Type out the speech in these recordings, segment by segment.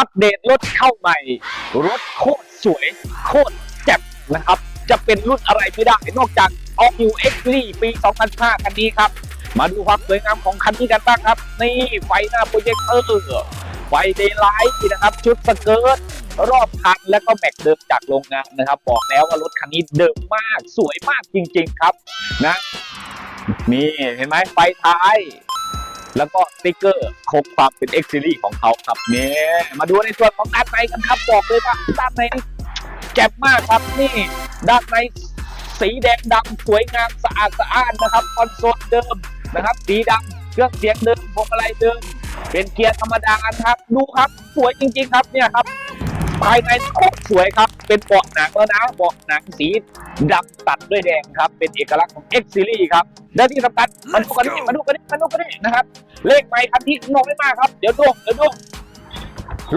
อัปเดตรถเข้าใหม่ รถโคตรสวย โคตรแจ่มนะครับ จะเป็นรุ่นอะไรไม่ได้ นอกจาก All New X Series ปี 2005 คันนี้ครับ มาดูความสวยงามของคันนี้กันบ้างครับ นี่ไฟหน้าโปรเจคเตอร์ไฟเดย์ไลท์นะครับ ชุดสเกิร์ตรอบคันแล้วก็แม็กเดิมจากโรงงานนะครับ บอกแล้วว่ารถคันนี้เดิมมากสวยมากจริง ๆ ครับนะนี่เห็นไหมไฟท้าย แล้วก็สติ๊กเกอร์คงความเป็น X Series ของเขาครับเนี่ยมาดูในส่วนของด้านในกันครับบอกเลยว่าด้านในนี่แจ่มมากครับนี่ด้านในสีแดงดำสวยงามสะอาดสะอ้านนะครับคอนโซลเดิมนะครับ สีดำเครื่องเสียงเดิมพวงมาลัยเดิม เป็นเกียร์ธรรมดานะครับ ดูครับ สวยจริงๆครับเนี่ยครับ ภายในโคตรสวยครับ เป็นเบาะหนังแล้วนะเบาะหนังสีดำตัดด้วยแดงครับ เป็นเอกลักษณ์ของ X Series ครับและที่สำคัญมาดูกันนี่มาดูกันนี่มาดูกันนี่นะครับ เลขไมค์คันที่นองไม่มากครับ เดี๋ยวดูเดี๋ยวดู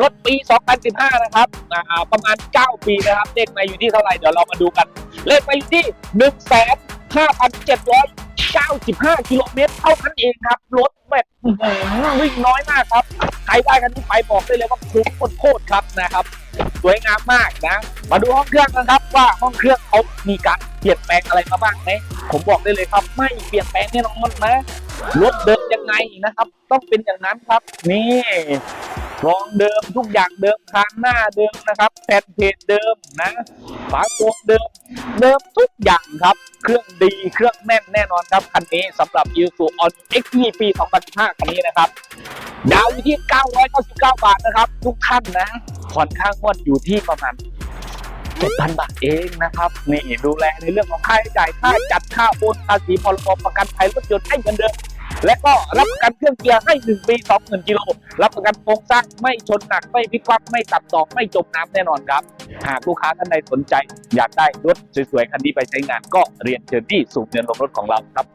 รถปี 2015 นะครับอ่าประมาณ 9 ปีนะครับ เลขไมค์อยู่ที่เท่าไหร่ เดี๋ยวเรามาดูกัน เลขไมค์อยู่ที่ 1,5,795 กิโลเมตรเท่านั้นเองครับ รถแบบอื้อหือวิ่งน้อยมากครับ ใครได้กันที่ไปบอกได้เลยว่าคุ้มโคตรๆครับนะครับ สวยงามมากนะ มาดูห้องเครื่องกันครับว่าห้องเครื่องเขามีการเปลี่ยนแปลงอะไรมาบ้างไหมผมบอกได้เลยครับไม่เปลี่ยนแปลงแน่นอนนะรถเดิมยังไงนะครับ ต้องเป็นอย่างนั้นครับ นี่รองเดิมทุกอย่างเดิมคานหน้าเดิมนะครับแผ่นเพจเดิมนะฝาโปรงเดิม เดิมทุกอย่างครับ เครื่องดีเครื่องแน่นแน่นอนครับคันนี้สำหรับ i s u on x ปี2015คันนี้นะครับดาวอยู่ที่ 999 บาทนะครับ ทุกท่านนะผ่อนค่างวดอยู่ที่ประมาณ7,000 บาทเองนะครับ นี่ดูแลในเรื่องของค่าใช้จ่ายค่าจัดค่าโอนภาษีพรบประกันภัยรถยนต์ให้เหมือนเดิม และก็รับประกันเครื่องเกียร์ให้1ปี20,000กิโลรับประกันโครงสร้างไม่ชนหนักไม่พลิกคว่ำไม่ตัดต่อไม่จมน้ำแน่นอนครับ หากลูกค้าท่านใดสนใจ อยากได้รถสวยๆคันนี้ไปใช้งานก็เรียนเชิญที่สูบเงินลงรถของเราครับ